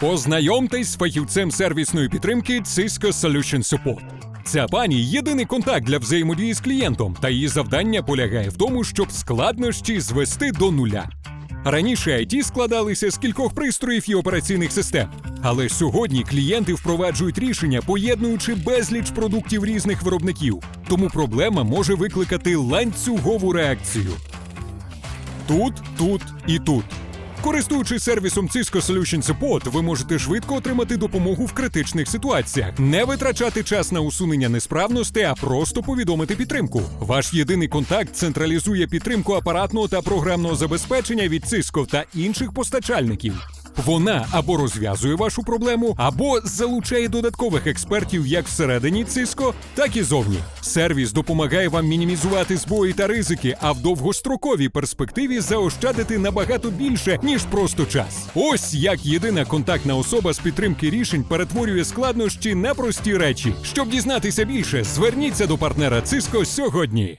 Познайомтесь з фахівцем сервісної підтримки Cisco Solution Support. Ця пані єдиний контакт для взаємодії з клієнтом, та її завдання полягає в тому, щоб складнощі звести до нуля. Раніше IT складалися з кількох пристроїв і операційних систем. Але сьогодні клієнти впроваджують рішення, поєднуючи безліч продуктів різних виробників. Тому проблема може викликати ланцюгову реакцію. Тут, тут і тут. Користуючись сервісом Cisco Solution Support, ви можете швидко отримати допомогу в критичних ситуаціях, не витрачати час на усунення несправностей, а просто повідомити підтримку. Ваш єдиний контакт централізує підтримку апаратного та програмного забезпечення від Cisco та інших постачальників. Вона або розв'язує вашу проблему, або залучає додаткових експертів як всередині Cisco, так і зовні. Сервіс допомагає вам мінімізувати збої та ризики, а в довгостроковій перспективі заощадити набагато більше, ніж просто час. Ось як єдина контактна особа з підтримки рішень перетворює складнощі на прості речі. Щоб дізнатися більше, зверніться до партнера Cisco сьогодні.